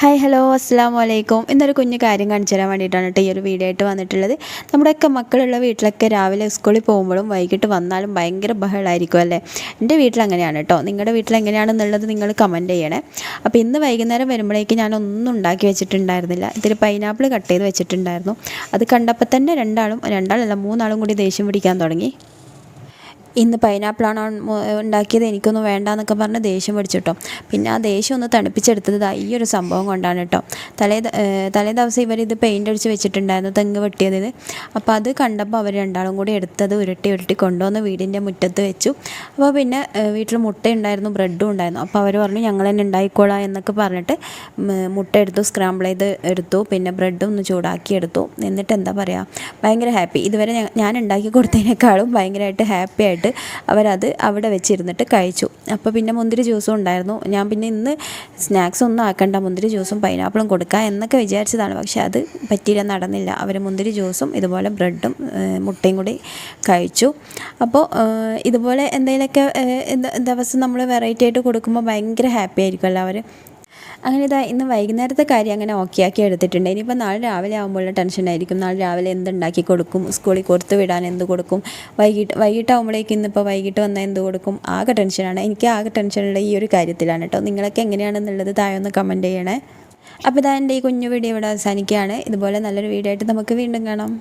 Hi hello അസ്സാം വലൈക്കും ഇന്നൊരു കുഞ്ഞു കാര്യം കാണിച്ചു തരാൻ വേണ്ടിയിട്ടാണ് ഈ ഒരു വീഡിയോ ആയിട്ട് വന്നിട്ടുള്ളത്. നമ്മുടെയൊക്കെ മക്കളുള്ള വീട്ടിലൊക്കെ രാവിലെ സ്കൂളിൽ പോകുമ്പോഴും വൈകിട്ട് വന്നാലും ഭയങ്കര ബഹളമായിരിക്കും അല്ലേ? എന്റെ വീട്ടിൽ അങ്ങനെയാണ് കേട്ടോ. നിങ്ങളുടെ വീട്ടിൽ എങ്ങനെയാണെന്നുള്ളത് നിങ്ങൾ കമന്റ് ചെയ്യണേ. അപ്പോൾ ഇന്ന് വൈകുന്നേരം വരുമ്പോഴേക്ക് ഞാൻ ഉണ്ടാക്കി വെച്ചിട്ടുണ്ടായിരുന്നില്ല. ഇതിൽ പൈനാപ്പിൾ കട്ട് ചെയ്ത് വെച്ചിട്ടുണ്ടായിരുന്നു. അത് കണ്ടപ്പോൾ തന്നെ രണ്ടാളും രണ്ടാളല്ല മൂന്നാളും കൂടി ദേഷ്യം പിടിക്കാൻ തുടങ്ങി. ഇന്ന് പൈനാപ്പിളാണ് ഉണ്ടാക്കിയത് എനിക്കൊന്നും വേണ്ട എന്നൊക്കെ പറഞ്ഞ് ദേഷ്യം പിടിച്ചിട്ടോ. പിന്നെ ആ ദേഷ്യം ഒന്ന് തണുപ്പിച്ചെടുത്തത് ഈ ഒരു സംഭവം കൊണ്ടാണ് കേട്ടോ തലേ തലേ ദിവസം ഇവർ ഇത് പെയിന്റ് അടിച്ച് വെച്ചിട്ടുണ്ടായിരുന്നു തെങ്ങ് വെട്ടിയത് അപ്പോൾ അത് കണ്ടപ്പോൾ അവർ രണ്ടാളും കൂടി എടുത്തത് ഉരുട്ടി ഉരുട്ടി കൊണ്ടുവന്ന് വീടിന്റെ മുറ്റത്ത് വെച്ചു. അപ്പോൾ പിന്നെ വീട്ടിൽ മുട്ടയുണ്ടായിരുന്നു ബ്രെഡും ഉണ്ടായിരുന്നു. അപ്പോൾ അവർ പറഞ്ഞു ഞങ്ങൾ തന്നെ ഉണ്ടായിക്കോളാം എന്നൊക്കെ പറഞ്ഞിട്ട് മുട്ട എടുത്തു സ്ക്രാമ്പിൾ ചെയ്ത് എടുത്തു. പിന്നെ ബ്രെഡും ഒന്ന് ചൂടാക്കി എടുത്തു. എന്നിട്ട് എന്താ പറയുക ഭയങ്കര ഹാപ്പി ഇതുവരെ ഞാൻ ഉണ്ടാക്കി കൊടുത്തതിനേക്കാളും ഭയങ്കരമായിട്ട് ഹാപ്പി ആയിട്ട് അവരത് അവിടെ വെച്ചിരുന്നിട്ട് കഴിച്ചു. അപ്പോൾ പിന്നെ മുന്തിരി ജ്യൂസും ഉണ്ടായിരുന്നു. ഞാൻ പിന്നെ ഇന്ന് സ്നാക്സ് ഒന്നും ആക്കണ്ട. മുന്തിരി ജ്യൂസും പൈനാപ്പിളും കൊടുക്കുക എന്നൊക്കെ വിചാരിച്ചതാണ്. പക്ഷേ അത് പറ്റിയില്ല നടന്നില്ല. അവർ മുന്തിരി ജ്യൂസും ഇതുപോലെ ബ്രെഡും മുട്ടയും കൂടി കഴിച്ചു. അപ്പോൾ ഇതുപോലെ എന്തെങ്കിലുമൊക്കെ ദിവസം നമ്മൾ വെറൈറ്റി ആയിട്ട് കൊടുക്കുമ്പോൾ ഭയങ്കര ഹാപ്പി ആയിരിക്കുമല്ലോ അവർ അങ്ങനെ ഇതാ ഇന്ന് വൈകുന്നേരത്തെ കാര്യം അങ്ങനെ ഓക്കെ ആക്കി എടുത്തിട്ടുണ്ട്. ഇനിയിപ്പോൾ നാളെ രാവിലെ ആകുമ്പോഴുള്ള ടെൻഷനായിരിക്കും നാളെ രാവിലെ എന്തുണ്ടാക്കി കൊടുക്കും? സ്കൂളിൽ കൊടുത്തു വിടാൻ എന്ത് കൊടുക്കും? വൈകിട്ട് വൈകിട്ടാകുമ്പോഴേക്കും ഇന്നിപ്പോൾ വൈകിട്ട് വന്നാൽ എന്ത് കൊടുക്കും? ആകെ ടെൻഷനാണ് എനിക്ക് ആകെ ടെൻഷനുള്ള ഈ ഒരു കാര്യത്തിലാണ് കേട്ടോ നിങ്ങളൊക്കെ എങ്ങനെയാണെന്നുള്ളത് താഴെ ഒന്ന് കമന്റ് ചെയ്യണേ. അപ്പോൾ ഇതാ എന്റെ ഈ കുഞ്ഞു വീഡിയോ ഇവിടെ അവസാനിക്കുകയാണ്. ഇതുപോലെ നല്ലൊരു വീഡിയോ ആയിട്ട് നമുക്ക് വീണ്ടും കാണാം.